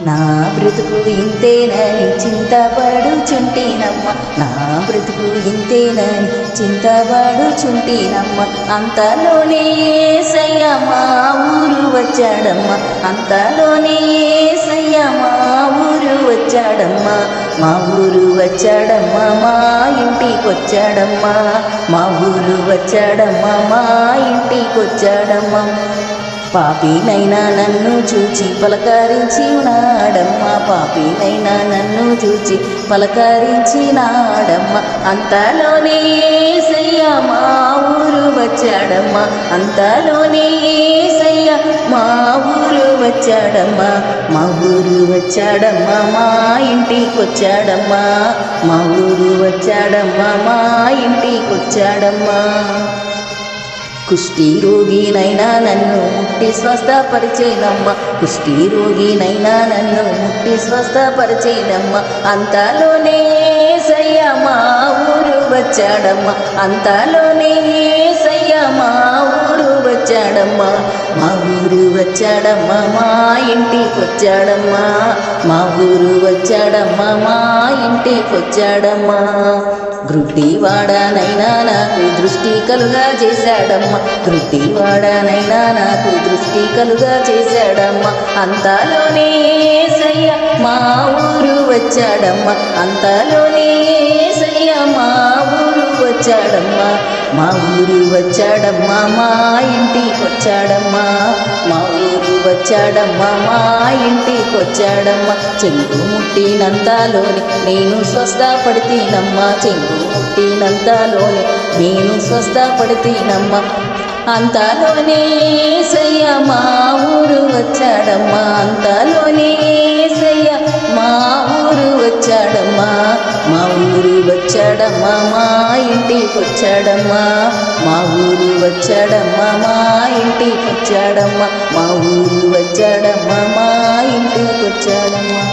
నా బ్రతుకు ఇంతేనని చింతపడుచుంటేనమ్మ. నా బ్రతుకు ఇంతేనని చింతపడుచుంటేనమ్మ. అంతలోనే ఏసయ్య మా ఊరు వచ్చాడమ్మ. అంతలోనే ఏసయ్య మా ఊరు వచ్చాడమ్మ. మా ఊరు వచ్చాడమ్మ మా ఇంటికొచ్చాడమ్మ. మా ఊరు వచ్చాడమ్మ మా ఇంటికొచ్చాడమ్మ. పాపినైనా నన్ను చూచి పలకరించి నాడమ్మ పాపినైనా నన్ను చూచి పలకరించి నాడమ్మ అంతలోనే ఏసయ్య మా ఊరు వచ్చాడమ్మ. అంతలోనే ఏసయ్య మా ఊరు వచ్చాడమ్మ. మా ఊరు వచ్చాడమ్మ మా ఇంటికి వచ్చాడమ్మా మా ఊరు వచ్చాడమ్మా మా ఇంటికి వచ్చాడమ్మా కుష్టి రోగినైనా నన్ను ముట్టి స్వస్థపరిచేనమ్మ కుష్టి రోగినైనా నన్ను ముట్టి స్వస్థపరిచేనమ్మ అంతలోనే సయ్యమ్మ ఊరు వచ్చాడమ్మ. అంతలోనే వచ్చాడమ్మా. మా ఊరు వచ్చాడమ్మా మా ఇంటికి వచ్చాడమ్మా. మా ఊరు వచ్చాడమ్మా మా ఇంటికి వచ్చాడమ్మా. గ్రుడ్డివాడనైనా నాకు దృష్టి కలుగా చేశాడమ్మా. గ్రుడ్డివాడనైనా నాకు దృష్టి కలుగా చేశాడమ్మా. అంతలోనే సయ్య మా ఊరు వచ్చాడమ్మా. అంతలోనే సయ్య మా ఊరు వచ్చాడమ్మా. మా ఊరు వచ్చాడమ్మా మా ఇంటికి వచ్చాడమ్మా మా ఊరు వచ్చాడమ్మా మా ఇంటికి వచ్చాడమ్మా చెంగు ముట్టినంతలోని నేను స్వస్థపడితేనమ్మా. చెంగు ముట్టినంతలోని నేను స్వస్థపడితేనమ్మా. అంతలోనే సయ్య మా ఊరు వచ్చాడమ్మా. అంతలోనే సయ్య మా ఊరు వచ్చాడమ్మా. మా ఊరు వచ్చాడమ్మా మా ఇంటికి వచ్చాడమ్మా. మా ఊరు వచ్చాడమ్మా మా ఇంటికి వచ్చాడమ్మా. మా ఊరు వచ్చాడమ్మా మా ఇంటికి వచ్చాడమ్మా.